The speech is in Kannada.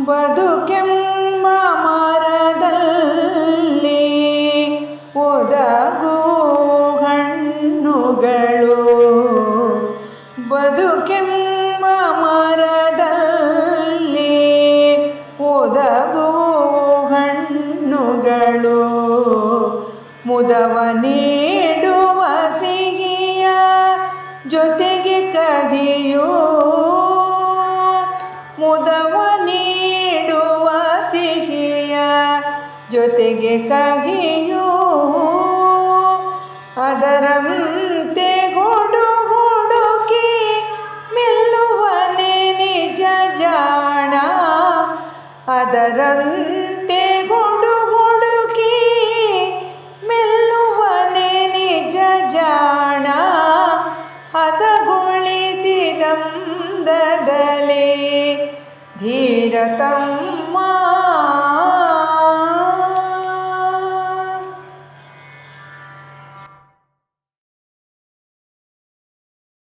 ಬದುಕೆಂಬ ಮರದಲ್ಲಿ ಒದಗೋ ಹಣ್ಣುಗಳು. ಬದುಕೆಂಬ ಮರದಲ್ಲಿ ಒದಗೋ ಹಣ್ಣುಗಳು. ಮುದವ ನೀಡುವ ಸಿಗಿಯ ಜೊತೆಗೆ ಕಹಿಯೋ ಜೊತೆಗೆ ಕಹಿಯೋ ಅದರಂತೆ ಹುಡು ಹುಡುಕಿ ಮೆಲ್ಲುವನೆ ನಿಜ ಜಾಣ. ಅದರಂತೆ ಹುಡು ಹುಡುಕಿ ಮೆಲ್ಲುವನೆ ನಿಜ ಜಾಣ. ಹದಗೊಳಿಸಿದಂದದಲೇ ಧೀರತಮ್ಮ